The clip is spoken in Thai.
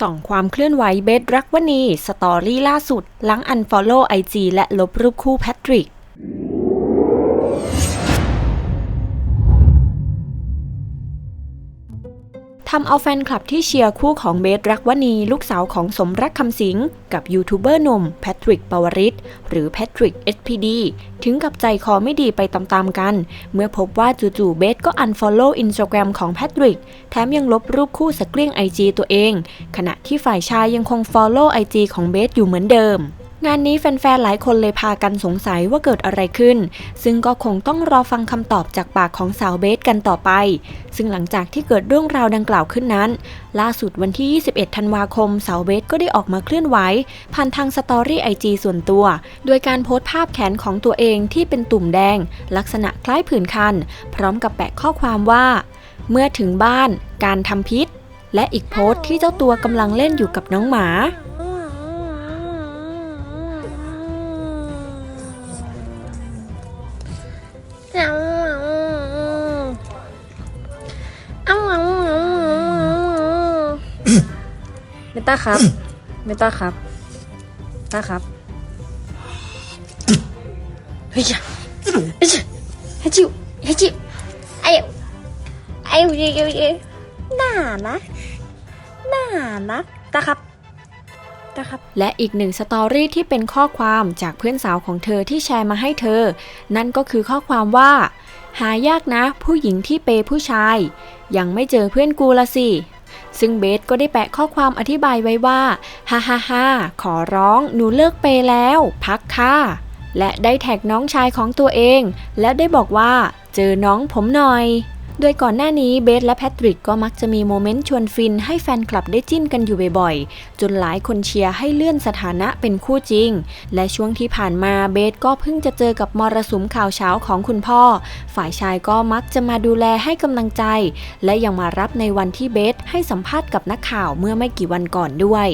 ส่องความเคลื่อนไหวเบสรักวณี สตอรี่ล่าสุด หลังอันฟอลโล่ไอจีและลบรูปคู่แพทริก ทำเอาแฟนคลับที่เชียร์คู่ของเบสรักวณี ลูกสาวของสมรักคำสิง กับยูทูบเบอร์หนุ่มแพทริกปวริศหรือแพทริก SPD ถึงกับใจคอไม่ดีไปตามๆกัน เมื่อพบว่าจู่ๆเบสก็ unfollow Instagram ของแพทริก แถมยังลบรูปคู่สเกลี้ยง IG ตัวเอง ขณะที่ฝ่ายชายยังคง follow IG ของเบสอยู่เหมือนเดิม งานนี้แฟนๆ หลายคนเลยพากันสงสัยว่าเกิดอะไรขึ้น ซึ่งก็คงต้องรอฟังคำตอบจากปากของสาวเบสกันต่อไป ซึ่งหลังจากที่เกิดเรื่องราวดังกล่าวขึ้นนั้น ล่าสุดวันที่ 21 ธันวาคม สาวเบสก็ได้ออกมาเคลื่อนไหว ผ่านทางสตอรี่ไอจส่วนตัว โดยการโพสต์ภาพแขนของตัวเองที่เป็นตุ่มแดง ลักษณะคล้ายผื่นคัน พร้อมกับแปะข้อความว่า เมื่อถึงบ้าน การทำพิษ และอีกโพสต์ที่เจ้าตัวกำลังเล่นอยู่กับน้องหมา ตาครับ เมตาครับตาครับเฮ้ยจ้ะเฮ้ยเฮ้ยจิวเฮ้ยจิวไอ้ไอ้ยูยูยูน่ารักน่ารักตาครับตาครับและอีกหนึ่งสตอรี่ที่เป็นข้อความจากเพื่อนสาวของเธอที่แชร์มาให้เธอ นั่นก็คือข้อความว่า หายากนะ ผู้หญิงที่เปย์ผู้ชาย ยังไม่เจอเพื่อนกูละสิ ซึ่งเบสก็ได้แปะข้อความอธิบายไว้ว่าฮ่าฮ่าฮ่าขอร้องหนูเลิกเปย์แล้ว พักค่ะและได้แท็กน้องชายของตัวเอง แล้วได้บอกว่า เจอน้องผมหน่อย โดยก่อนหน้านี้เบสและแพทริกก็มักจะมีโมเมนต์ชวนฟินให้แฟนคลับได้จิ้นกันอยู่บ่อยๆ จนหลายคนเชียร์ให้เลื่อนสถานะเป็นคู่จริง และช่วงที่ผ่านมาเบสก็เพิ่งจะเจอกับมรสุมข่าวเช้าของคุณพ่อ ฝ่ายชายก็มักจะมาดูแลให้กำลังใจ และยังมารับในวันที่เบสให้สัมภาษณ์กับนักข่าวเมื่อไม่กี่วันก่อนด้วย